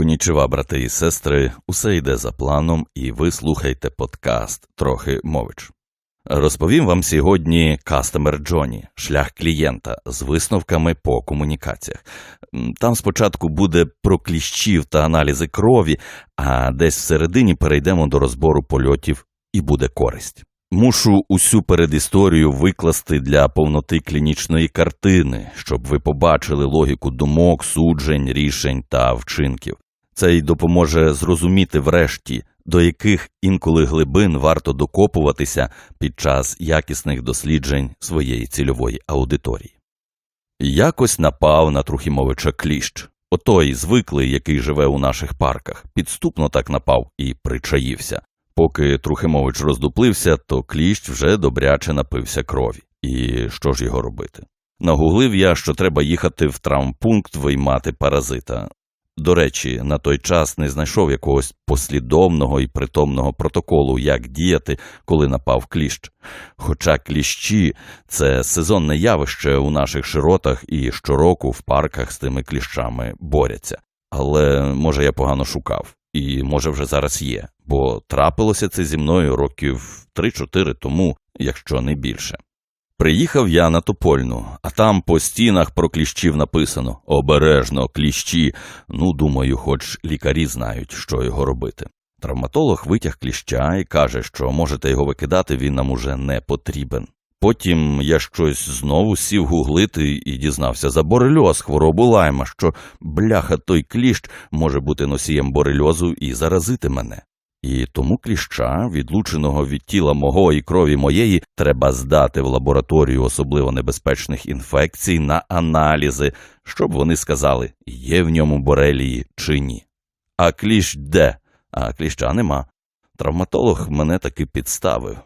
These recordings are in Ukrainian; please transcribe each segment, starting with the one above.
Конічева, брати і сестри, усе йде за планом, і ви слухаєте подкаст трохи мович. Розповім вам сьогодні Customer Journey, шлях клієнта з висновками по комунікаціях. Там спочатку буде про кліщів та аналізи крові, а десь всередині перейдемо до розбору польотів і буде користь. Мушу усю передісторію викласти для повноти клінічної картини, щоб ви побачили логіку думок, суджень, рішень та вчинків. Це й допоможе зрозуміти врешті, до яких інколи глибин варто докопуватися під час якісних досліджень своєї цільової аудиторії. Якось напав на Трухімовича кліщ. Отой звиклий, який живе у наших парках, підступно так напав і причаївся. Поки Трухимович роздуплився, то кліщ вже добряче напився крові. І що ж його робити? Нагуглив я, що треба їхати в травмпункт виймати паразита. До речі, на той час не знайшов якогось послідовного і притомного протоколу, як діяти, коли напав кліщ. Хоча кліщі це сезонне явище у наших широтах і щороку в парках з тими кліщами борються. Але може я погано шукав, і може вже зараз є, бо трапилося це зі мною років 3-4 тому, якщо не більше. Приїхав я на Топольну, а там по стінах про кліщів написано обережно кліщі. Ну, думаю, хоч лікарі знають, що його робити. Травматолог витяг кліща і каже, що можете його викидати, він нам уже не потрібен. Потім я щось знову сів гуглити і дізнався за борельоз, хворобу лайма, що бляха той кліщ може бути носієм борельозу і заразити мене. І тому кліща, відлученого від тіла мого і крові моєї, треба здати в лабораторію особливо небезпечних інфекцій на аналізи, щоб вони сказали, є в ньому борелії чи ні. А кліщ де? А кліща нема. Травматолог мене таки підставив.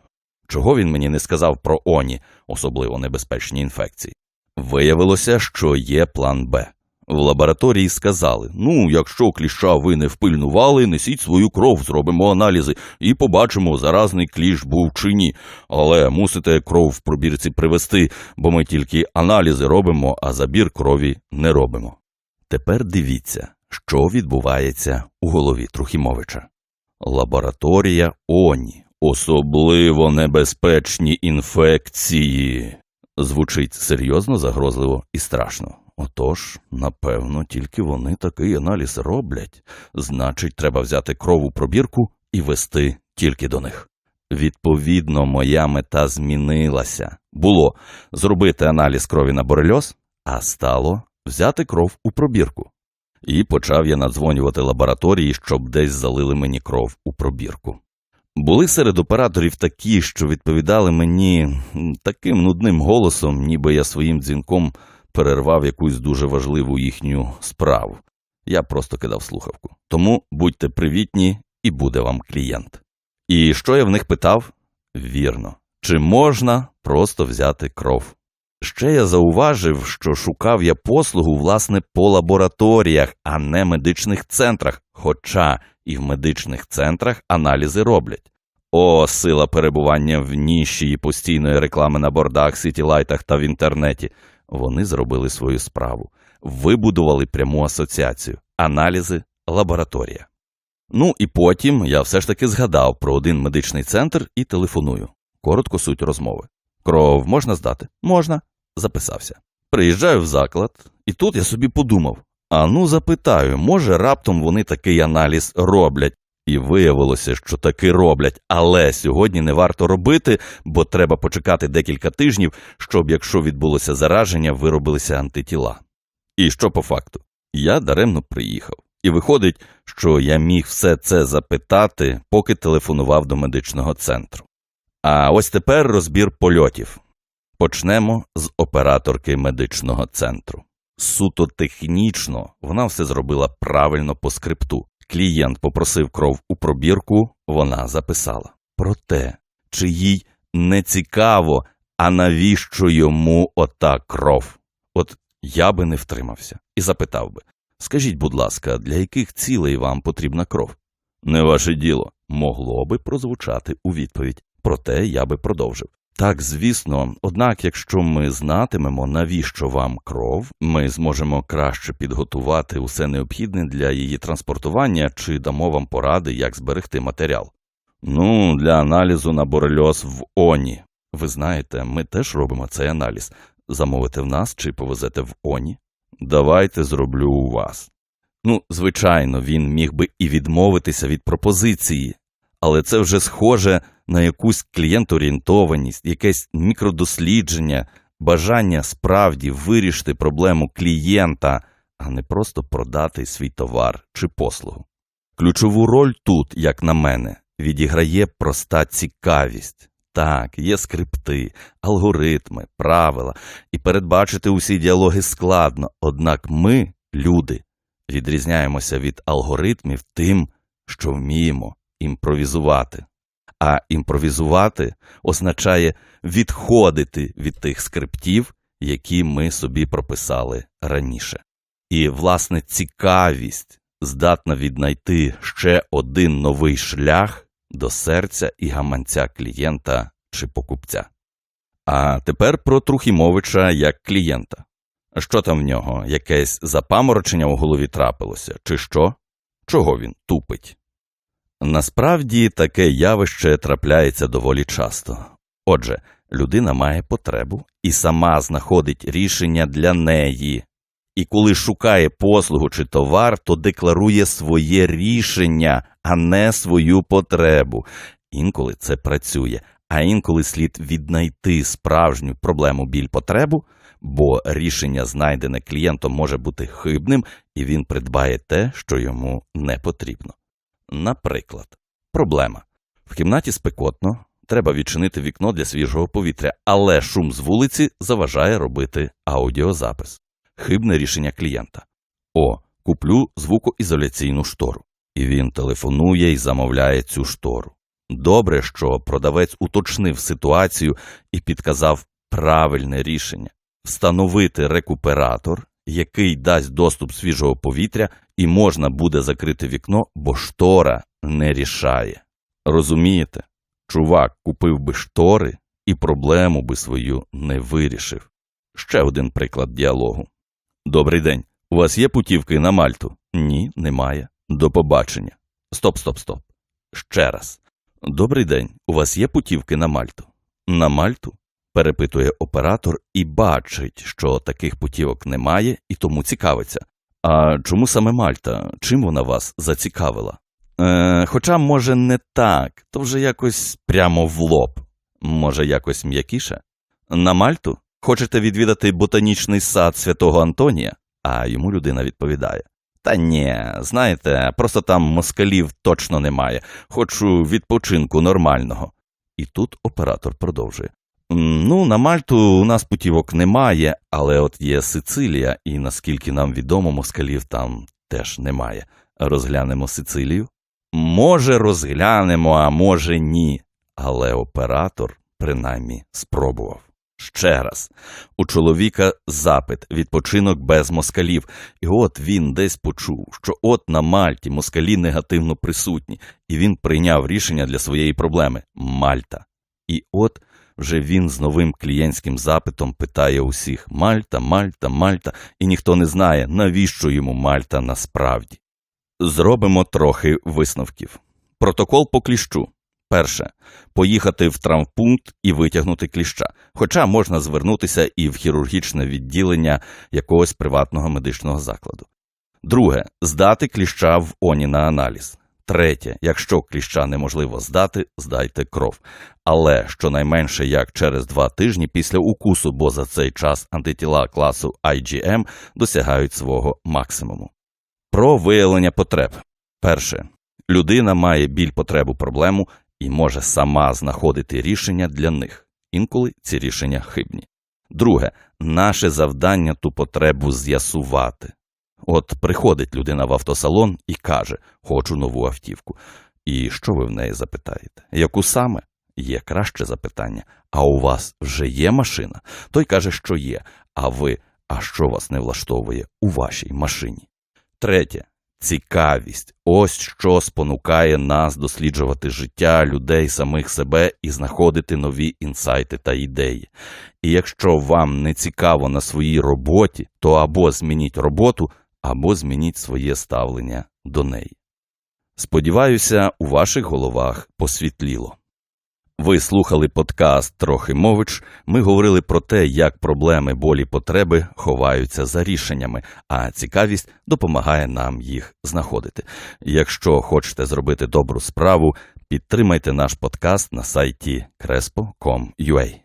Чого він мені не сказав про оні, особливо небезпечні інфекції? Виявилося, що є план Б. В лабораторії сказали: ну, якщо кліща ви не впильнували, несіть свою кров, зробимо аналізи і побачимо, заразний кліщ був чи ні. Але мусите кров в пробірці привезти, бо ми тільки аналізи робимо, а забір крові не робимо. Тепер дивіться, що відбувається у голові Трухімовича. Лабораторія Оні. Особливо небезпечні інфекції. Звучить серйозно, загрозливо і страшно. Отож, напевно, тільки вони такий аналіз роблять. Значить, треба взяти кров у пробірку і вести тільки до них. Відповідно, моя мета змінилася. Було зробити аналіз крові на борельоз, а стало взяти кров у пробірку. І почав я надзвонювати лабораторії, щоб десь залили мені кров у пробірку. Були серед операторів такі, що відповідали мені таким нудним голосом, ніби я своїм дзвінком перервав якусь дуже важливу їхню справу. Я просто кидав слухавку. Тому будьте привітні і буде вам клієнт. І що я в них питав? Вірно, чи можна просто взяти кров? Ще я зауважив, що шукав я послугу власне по лабораторіях, а не медичних центрах, хоча і в медичних центрах аналізи роблять. О, сила перебування в ніші і постійної реклами на бордах, сітілайтах та в інтернеті. Вони зробили свою справу, вибудували пряму асоціацію, аналізи, лабораторія. Ну і потім я все ж таки згадав про один медичний центр і телефоную. Коротко суть розмови. Кров можна здати? Можна. Записався. Приїжджаю в заклад, і тут я собі подумав: а ну запитаю, може раптом вони такий аналіз роблять. І виявилося, що таки роблять, але сьогодні не варто робити, бо треба почекати декілька тижнів, щоб, якщо відбулося зараження, виробилися антитіла. І що по факту? Я даремно приїхав. І виходить, що я міг все це запитати, поки телефонував до медичного центру. А ось тепер розбір польотів. Почнемо з операторки медичного центру. Суто технічно вона все зробила правильно по скрипту. Клієнт попросив кров у пробірку, вона записала. Проте, чи їй не цікаво, а навіщо йому ота кров? От я би не втримався і запитав би скажіть, будь ласка, для яких цілей вам потрібна кров? Не ваше діло, могло би прозвучати у відповідь. Проте я би продовжив. Так, звісно, однак, якщо ми знатимемо, навіщо вам кров, ми зможемо краще підготувати усе необхідне для її транспортування чи дамо вам поради, як зберегти матеріал. Ну, для аналізу на борельоз в ОНІ. Ви знаєте, ми теж робимо цей аналіз. Замовите в нас чи повезете в ОНІ? Давайте зроблю у вас. Ну, звичайно, він міг би і відмовитися від пропозиції, але це вже схоже на якусь клієнторієнтованість, якесь мікродослідження, бажання справді вирішити проблему клієнта, а не просто продати свій товар чи послугу. Ключову роль тут, як на мене, відіграє проста цікавість. Так, є скрипти, алгоритми, правила, і передбачити усі діалоги складно, однак ми, люди, відрізняємося від алгоритмів тим, що вміємо імпровізувати. А імпровізувати означає відходити від тих скриптів, які ми собі прописали раніше. І, власне, цікавість здатна віднайти ще один новий шлях до серця і гаманця клієнта чи покупця. А тепер про Трухімовича як клієнта. Що там в нього? Якесь запаморочення у голові трапилося, чи що? Чого він тупить? Насправді таке явище трапляється доволі часто. Отже, людина має потребу і сама знаходить рішення для неї. І коли шукає послугу чи товар, то декларує своє рішення, а не свою потребу. Інколи це працює, а інколи слід віднайти справжню проблему біль потребу, бо рішення, знайдене клієнтом, може бути хибним, і він придбає те, що йому не потрібно. Наприклад, проблема. В кімнаті спекотно, треба відчинити вікно для свіжого повітря, але шум з вулиці заважає робити аудіозапис. Хибне рішення клієнта. О, куплю звукоізоляційну штору. І він телефонує і замовляє цю штору. Добре, що продавець уточнив ситуацію і підказав правильне рішення встановити рекуператор, який дасть доступ свіжого повітря, і можна буде закрити вікно, бо штора не рішає. Розумієте? Чувак купив би штори і проблему би свою не вирішив. Ще один приклад діалогу. Добрий день. У вас є путівки на Мальту? Ні, немає. До побачення. Стоп, стоп, стоп. Ще раз. Добрий день. У вас є путівки на Мальту? На Мальту? перепитує оператор і бачить, що таких путівок немає, і тому цікавиться. А чому саме Мальта? Чим вона вас зацікавила? Е, Хоча, може, не так, то вже якось прямо в лоб. Може, якось м'якіше? На Мальту? Хочете відвідати ботанічний сад святого Антонія? А йому людина відповідає: Та ні, знаєте, просто там москалів точно немає. Хочу відпочинку нормального. І тут оператор продовжує. Ну, на Мальту у нас путівок немає, але от є Сицилія, і наскільки нам відомо, москалів там теж немає. Розглянемо Сицилію? Може, розглянемо, а може ні. Але оператор принаймні спробував. Ще раз, у чоловіка запит, відпочинок без москалів, і от він десь почув, що от на Мальті москалі негативно присутні, і він прийняв рішення для своєї проблеми Мальта. І от вже він з новим клієнтським запитом питає усіх Мальта, Мальта, Мальта, і ніхто не знає, навіщо йому Мальта насправді. Зробимо трохи висновків. Протокол по кліщу. Перше поїхати в травмпункт і витягнути кліща, хоча можна звернутися і в хірургічне відділення якогось приватного медичного закладу. Друге здати кліща в оні на аналіз. Третє, якщо кліща неможливо здати, здайте кров. Але щонайменше як через два тижні після укусу, бо за цей час антитіла класу IgM досягають свого максимуму. Про виявлення потреб. Перше. Людина має біль потребу проблему і може сама знаходити рішення для них. Інколи ці рішення хибні. Друге, наше завдання ту потребу з'ясувати. От приходить людина в автосалон і каже: Хочу нову автівку. І що ви в неї запитаєте? Яку саме? Є краще запитання. А у вас вже є машина? Той каже, що є. А ви, а що вас не влаштовує у вашій машині? Третє. Цікавість ось що спонукає нас досліджувати життя людей самих себе і знаходити нові інсайти та ідеї. І якщо вам не цікаво на своїй роботі, то або змініть роботу, або змініть своє ставлення до неї. Сподіваюся, у ваших головах посвітліло. Ви слухали подкаст Трохи мович. Ми говорили про те, як проблеми болі потреби ховаються за рішеннями, а цікавість допомагає нам їх знаходити. Якщо хочете зробити добру справу, підтримайте наш подкаст на сайті crespo.com.ua.